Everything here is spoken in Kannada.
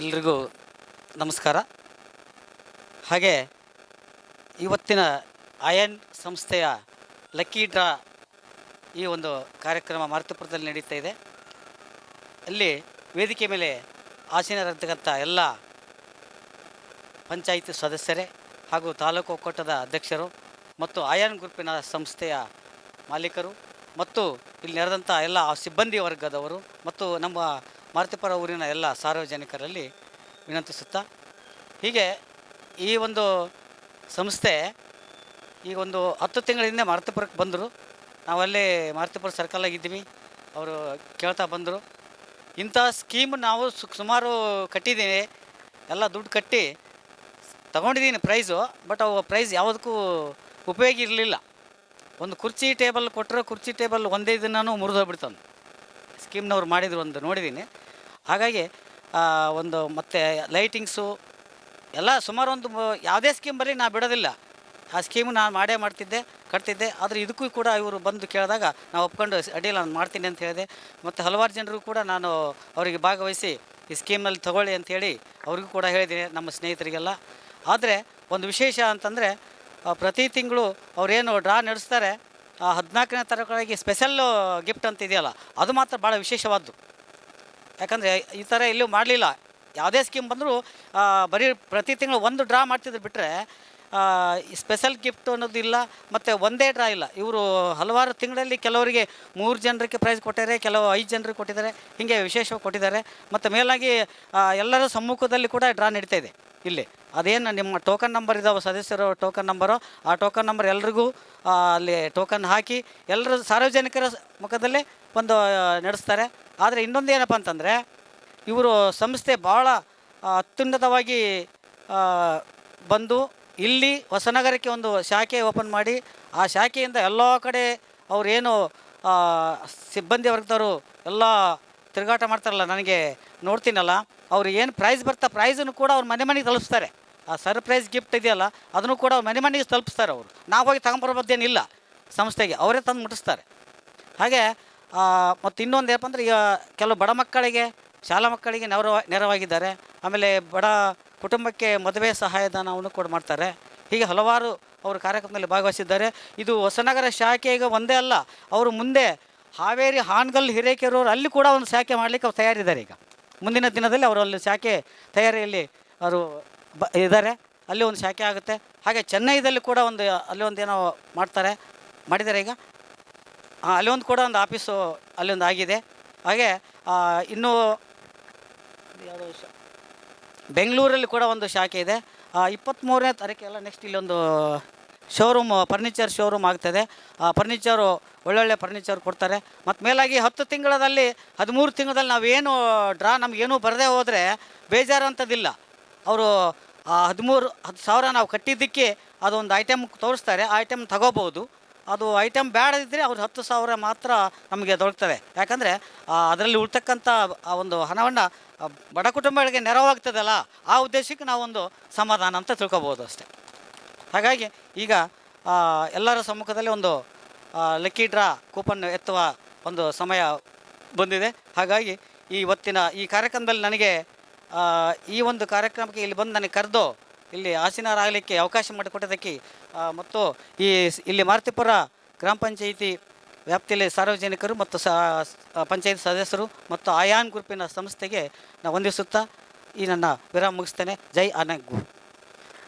ಎಲ್ರಿಗೂ ನಮಸ್ಕಾರ. ಹಾಗೆ ಇವತ್ತಿನ ಆಯನ್ ಸಂಸ್ಥೆಯ ಲಕ್ಕಿ ಡ್ರಾ ಈ ಒಂದು ಕಾರ್ಯಕ್ರಮ ಮಾರುತಿಪುರದಲ್ಲಿ ನಡೀತಾ ಇದೆ. ಅಲ್ಲಿ ವೇದಿಕೆ ಮೇಲೆ ಆಸೀನರಿರ್ತಕ್ಕಂಥ ಎಲ್ಲ ಪಂಚಾಯಿತಿ ಸದಸ್ಯರೇ ಹಾಗೂ ತಾಲೂಕು ಒಕ್ಕೂಟದ ಅಧ್ಯಕ್ಷರು ಮತ್ತು ಆಯನ್ ಗ್ರೂಪಿನ ಸಂಸ್ಥೆಯ ಮಾಲೀಕರು ಮತ್ತು ಇಲ್ಲಿ ನೆರೆದಂಥ ಎಲ್ಲ ಸಿಬ್ಬಂದಿ ವರ್ಗದವರು ಮತ್ತು ನಮ್ಮ ಮಾರುತಿಪುರ ಊರಿನ ಎಲ್ಲ ಸಾರ್ವಜನಿಕರಲ್ಲಿ ವಿನಂತಿಸುತ್ತಾ, ಹೀಗೆ ಈ ಒಂದು ಸಂಸ್ಥೆ ಈಗ ಒಂದು ಹತ್ತು ತಿಂಗಳ ಹಿಂದೆ ಮಾರುತಿಪುರಕ್ಕೆ ಬಂದರು. ನಾವಲ್ಲಿ ಮಾರುತಿಪುರ ಸರ್ಕಲಾಗಿದ್ದೀವಿ ಅವರು ಕೇಳ್ತಾ ಬಂದರು. ಇಂಥ ಸ್ಕೀಮ್ ನಾವು ಸುಮಾರು ಕಟ್ಟಿದ್ದೀನಿ ಎಲ್ಲ ದುಡ್ಡು ಕಟ್ಟಿ ತಗೊಂಡಿದ್ದೀನಿ ಪ್ರೈಸು, ಬಟ್ ಅವು ಪ್ರೈಸ್ ಯಾವುದಕ್ಕೂ ಉಪಯೋಗ ಇರಲಿಲ್ಲ. ಒಂದು ಕುರ್ಚಿ ಟೇಬಲ್ ಕೊಟ್ಟರೆ ಕುರ್ಚಿ ಟೇಬಲ್ ಒಂದೇ ದಿನವೂ ಮುರಿದೋಗ್ಬಿಡ್ತಾನೆ ಸ್ಕೀಮ್ನವ್ರು ಮಾಡಿದ್ರು ಒಂದು ನೋಡಿದ್ದೀನಿ. ಹಾಗಾಗಿ ಒಂದು ಮತ್ತು ಲೈಟಿಂಗ್ಸು ಎಲ್ಲ ಸುಮಾರು ಒಂದು ಯಾವುದೇ ಸ್ಕೀಮ್ ಬರಲಿ ನಾನು ಬಿಡೋದಿಲ್ಲ. ಆ ಸ್ಕೀಮ್ ನಾನು ಮಾಡೇ ಮಾಡ್ತಿದ್ದೆ, ಕಟ್ತಿದ್ದೆ, ಆದರೆ ಇದಕ್ಕೂ ಕೂಡ ಇವರು ಬಂದು ಕೇಳಿದಾಗ ನಾವು ಒಪ್ಕೊಂಡು ಅಡಿಯಲ್ಲಿ ನಾನು ಮಾಡ್ತೀನಿ ಅಂತ ಹೇಳಿದೆ. ಮತ್ತು ಹಲವಾರು ಜನರು ಕೂಡ ನಾನು ಅವರಿಗೆ ಭಾಗವಹಿಸಿ ಈ ಸ್ಕೀಮ್ನಲ್ಲಿ ತಗೊಳ್ಳಿ ಅಂಥೇಳಿ ಅವ್ರಿಗೂ ಕೂಡ ಹೇಳಿದ್ದೀನಿ ನಮ್ಮ ಸ್ನೇಹಿತರಿಗೆಲ್ಲ. ಆದರೆ ಒಂದು ವಿಶೇಷ ಅಂತಂದರೆ ಪ್ರತಿ ತಿಂಗಳು ಅವರೇನು ಡ್ರಾ ನಡೆಸ್ತಾರೆ ಹದಿನಾಲ್ಕನೇ ತರಗತಿಗೆ ಸ್ಪೆಷಲ್ಲು ಗಿಫ್ಟ್ ಅಂತ ಇದೆಯಲ್ಲ, ಅದು ಮಾತ್ರ ಭಾಳ ವಿಶೇಷವಾದ್ದು. ಯಾಕಂದರೆ ಈ ಥರ ಎಲ್ಲೂ ಮಾಡಲಿಲ್ಲ. ಯಾವುದೇ ಸ್ಕೀಮ್ ಬಂದರೂ ಬರೀ ಪ್ರತಿ ತಿಂಗಳು ಒಂದು ಡ್ರಾ ಮಾಡ್ತಿದ್ರು ಬಿಟ್ಟರೆ ಸ್ಪೆಷಲ್ ಗಿಫ್ಟ್ ಅನ್ನೋದು ಇಲ್ಲ, ಮತ್ತು ಒಂದೇ ಡ್ರಾ ಇಲ್ಲ. ಇವರು ಹಲವಾರು ತಿಂಗಳಲ್ಲಿ ಕೆಲವರಿಗೆ ಮೂರು ಜನರಿಗೆ ಪ್ರೈಸ್ ಕೊಟ್ಟಿದ್ದಾರೆ, ಕೆಲವು ಐದು ಜನರಿಗೆ ಕೊಟ್ಟಿದ್ದಾರೆ, ಹೀಗೆ ವಿಶೇಷವಾಗಿ ಕೊಟ್ಟಿದ್ದಾರೆ. ಮತ್ತು ಮೇಲಾಗಿ ಎಲ್ಲರ ಸಮ್ಮುಖದಲ್ಲಿ ಕೂಡ ಡ್ರಾ ನಡೀತಾ ಇದೆ ಇಲ್ಲಿ. ಅದೇನು ನಿಮ್ಮ ಟೋಕನ್ ನಂಬರ್ ಇದಾವೆ ಸದಸ್ಯರು ಟೋಕನ್ ನಂಬರು ಆ ಟೋಕನ್ ನಂಬರ್ ಎಲ್ರಿಗೂ ಅಲ್ಲಿ ಟೋಕನ್ ಹಾಕಿ ಎಲ್ಲರೂ ಸಾರ್ವಜನಿಕರ ಮುಖದಲ್ಲಿ ಒಂದು ನಡೆಸ್ತಾರೆ. ಆದರೆ ಇನ್ನೊಂದು ಏನಪ್ಪ ಅಂತಂದರೆ, ಇವರು ಸಂಸ್ಥೆ ಭಾಳ ಅತ್ಯುನ್ನತವಾಗಿ ಬಂದು ಇಲ್ಲಿ ಹೊಸನಗರಕ್ಕೆ ಒಂದು ಶಾಖೆ ಓಪನ್ ಮಾಡಿ, ಆ ಶಾಖೆಯಿಂದ ಎಲ್ಲ ಕಡೆ ಅವರೇನು ಸಿಬ್ಬಂದಿ ವರ್ಗದವರು ಎಲ್ಲ ತಿರುಗಾಟ ಮಾಡ್ತಾರಲ್ಲ, ನನಗೆ ನೋಡ್ತೀನಲ್ಲ, ಅವ್ರು ಏನು ಪ್ರೈಸ್ ಬರ್ತಾ ಪ್ರೈಸನ್ನು ಕೂಡ ಅವ್ರು ಮನೆ ಮನೆಗೆ ತಲುಪಿಸ್ತಾರೆ. ಆ ಸರ್ಪ್ರೈಸ್ ಗಿಫ್ಟ್ ಇದೆಯಲ್ಲ, ಅದನ್ನು ಕೂಡ ಮನೆ ಮನೆಗೆ ತಲುಪಿಸ್ತಾರೆ ಅವರು. ನಾವು ಹೋಗಿ ತಗೊಂಬರ್ಬೋದೇನಿಲ್ಲ ಸಂಸ್ಥೆಗೆ, ಅವರೇ ತಂದು ಮುಟ್ಟಿಸ್ತಾರೆ. ಹಾಗೆ ಮತ್ತು ಇನ್ನೊಂದು ಏನಪ್ಪ ಅಂದರೆ ಈಗ ಕೆಲವು ಬಡ ಮಕ್ಕಳಿಗೆ, ಶಾಲಾ ಮಕ್ಕಳಿಗೆ ನೆರವ, ನೆರವಾಗಿದ್ದಾರೆ. ಆಮೇಲೆ ಬಡ ಕುಟುಂಬಕ್ಕೆ ಮದುವೆ ಸಹಾಯಧನವನ್ನು ಕೂಡ ಮಾಡ್ತಾರೆ. ಹೀಗೆ ಹಲವಾರು ಅವರು ಕಾರ್ಯಕ್ರಮದಲ್ಲಿ ಭಾಗವಹಿಸಿದ್ದಾರೆ. ಇದು ಹೊಸನಗರ ಶಾಖೆ ಈಗ ಒಂದೇ ಅಲ್ಲ, ಅವರು ಮುಂದೆ ಹಾವೇರಿ ಹಾನ್ಗಲ್ ಹಿರೇಕೆರೂರು ಅಲ್ಲಿ ಕೂಡ ಒಂದು ಶಾಖೆ ಮಾಡಲಿಕ್ಕೆ ಅವ್ರು ತಯಾರಿದ್ದಾರೆ ಈಗ. ಮುಂದಿನ ದಿನದಲ್ಲಿ ಅವರು ಅಲ್ಲಿ ಶಾಖೆ ತಯಾರಿಯಲ್ಲಿ ಅವರು ಬ ಇದ್ದಾರೆ. ಅಲ್ಲಿ ಒಂದು ಶಾಖೆ ಆಗುತ್ತೆ. ಹಾಗೆ ಚೆನ್ನೈದಲ್ಲಿ ಕೂಡ ಒಂದು, ಅಲ್ಲಿ ಒಂದು ಏನೋ ಮಾಡ್ತಾರೆ. ಮಾಡಿದ್ದಾರೆ ಈಗ. ಅಲ್ಲಿ ಒಂದು ಕೂಡ ಒಂದು ಆಫೀಸು ಅಲ್ಲಿ ಒಂದು ಆಗಿದೆ. ಹಾಗೆ ಇನ್ನೂ ಯಾವುದೋ ವಿಷಯ ಬೆಂಗಳೂರಲ್ಲಿ ಕೂಡ ಒಂದು ಶಾಖೆ ಇದೆ. ಇಪ್ಪತ್ತ್ಮೂರನೇ ತಾರೀಕೆಲ್ಲ ನೆಕ್ಸ್ಟ್ ಇಲ್ಲೊಂದು ಶೋರೂಮ್ ಫರ್ನಿಚರ್ ಶೋರೂಮ್ ಆಗ್ತದೆ. ಆ ಫರ್ನಿಚರು ಒಳ್ಳೊಳ್ಳೆ ಫರ್ನಿಚರ್ ಕೊಡ್ತಾರೆ. ಮತ್ತು ಮೇಲಾಗಿ ಹತ್ತು ತಿಂಗಳಲ್ಲಿ ಹದಿಮೂರು ತಿಂಗಳಲ್ಲಿ ನಾವೇನು, ಡ್ರಾ ನಮಗೇನು ಬರದೇ ಹೋದರೆ ಬೇಜಾರು ಅಂಥದ್ದಿಲ್ಲ ಅವರು ಹದಿಮೂರು ಹತ್ತು ಸಾವಿರ ನಾವು ಕಟ್ಟಿದ್ದಕ್ಕೆ ಅದೊಂದು ಐಟಮ್ ತೋರಿಸ್ತಾರೆ, ಆ ಐಟಮ್ ತಗೋಬೋದು. ಅದು ಐಟಮ್ ಬೇಡದಿದ್ದರೆ ಅವ್ರು ಹತ್ತು ಸಾವಿರ ಮಾತ್ರ ನಮಗೆ ದೊರಕ್ತದೆ ಯಾಕಂದರೆ ಅದರಲ್ಲಿ ಉಳ್ತಕ್ಕಂಥ, ಆ, ಒಂದು ಹಣವನ್ನು ಬಡ ಕುಟುಂಬಗಳಿಗೆ ನೆರವಾಗ್ತದಲ್ಲ, ಆ ಉದ್ದೇಶಕ್ಕೆ ನಾವೊಂದು ಸಮಾಧಾನ ಅಂತ ತಿಳ್ಕೊಬೋದು ಅಷ್ಟೇ. ಹಾಗಾಗಿ ಈಗ ಎಲ್ಲರ ಸಮ್ಮುಖದಲ್ಲಿ ಒಂದು ಲಕ್ಕಿ ಡ್ರಾ ಕೂಪನ್ ಎತ್ತುವ ಒಂದು ಸಮಯ ಬಂದಿದೆ. ಹಾಗಾಗಿ ಈ ಇವತ್ತಿನ ಈ ಕಾರ್ಯಕ್ರಮದಲ್ಲಿ ನನಗೆ ಈ ಒಂದು ಕಾರ್ಯಕ್ರಮಕ್ಕೆ ಇಲ್ಲಿ ಬಂದು ನನಗೆ ಕರೆದು ಇಲ್ಲಿ ಆಸೀನರಾಗಲಿಕ್ಕೆ ಅವಕಾಶ ಮಾಡಿಕೊಟ್ಟದಕ್ಕೆ ಮತ್ತು ಈ ಇಲ್ಲಿ ಮಾರುತಿಪುರ ಗ್ರಾಮ ಪಂಚಾಯಿತಿ ವ್ಯಾಪ್ತಿಯಲ್ಲಿ ಸಾರ್ವಜನಿಕರು ಮತ್ತು ಸ ಪಂಚಾಯತ್ ಸದಸ್ಯರು ಮತ್ತು ಆಯಾನ್ ಗ್ರೂಪಿನ ಸಂಸ್ಥೆಗೆ ನಾನು ವಂದಿಸುತ್ತಾ ಈ ನನ್ನ ವಿರಾಮ ಮುಗಿಸ್ತೇನೆ. ಜೈ ಆನಂದ್ ಗ್ರೂಪ್